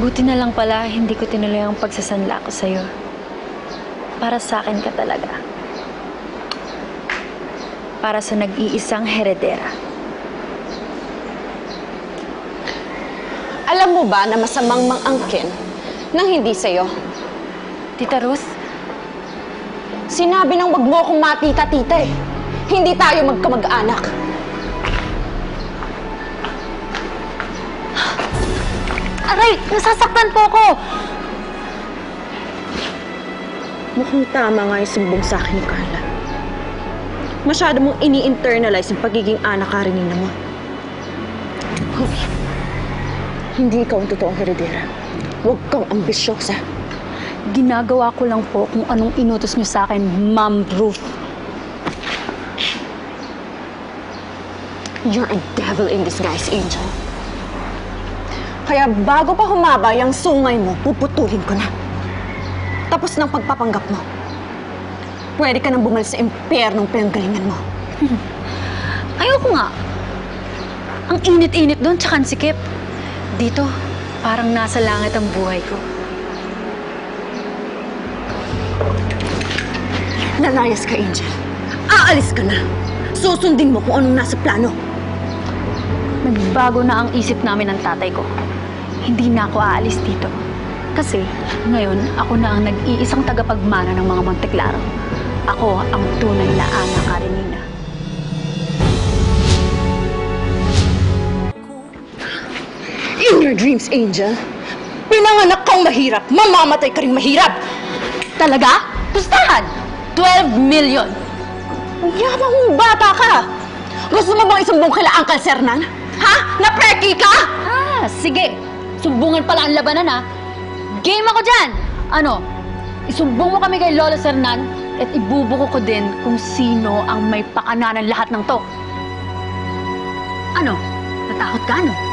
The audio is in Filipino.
Buti na lang pala, hindi ko tinuloy ang pagsasanla ko sa'yo. Para sa akin ka talaga. Para sa nag-iisang heredera. Alam mo ba na masamang mang-angkin nang hindi sa'yo? Tita Ruth, Sinabi nang wag mo akong matita-tita eh. Hindi tayo magkamag-anak. Aray! Nasasaktan po ako! Mukhang tama nga yung sumbong sa akin ni Carla. Masyado mong ini-internalize yung pagiging anak ka rin mo. Hope, hindi ikaw ang totoong heredera. Huwag kang ambisyosa. Ginagawa ko lang po kung anong inutos niyo sa akin, Ma'am Ruth. You're a devil in disguise, Angel. Kaya bago pa humaba yung sungay mo, puputulin ko na. Tapos ng pagpapanggap mo, pwede ka nang bumalik sa impyernong pinanggalingan mo. Ayoko nga. Ang init-init doon, tsaka ang sikip. Dito, parang nasa langit ang buhay ko. Lalayas ka, Angel. Aalis ka na. Susundin mo kung anong nasa plano. Nagbago na ang isip namin ng tatay ko. Hindi na ako aalis dito. Kasi ngayon, ako na ang nag-iisang tagapagmana ng mga Monteklaro. Ako ang tunay na Ana Karenina. In your dreams, Angel, pinanganak kang mahirap, mamamatay ka rin mahirap. Talaga? Pustahan! 12 million! Ang yabang mong bata ka. Gusto mo bang isumbong kila Uncle Sernan? Ha? Napreki ka? Ah, sige. Sumbungan pala ang labanan ha. Game ako dyan! Ano? Isumbong mo kami kay Lola Sernan at ibubuko ko din kung sino ang may pakananan lahat ng to. Ano? Natakot ka, no?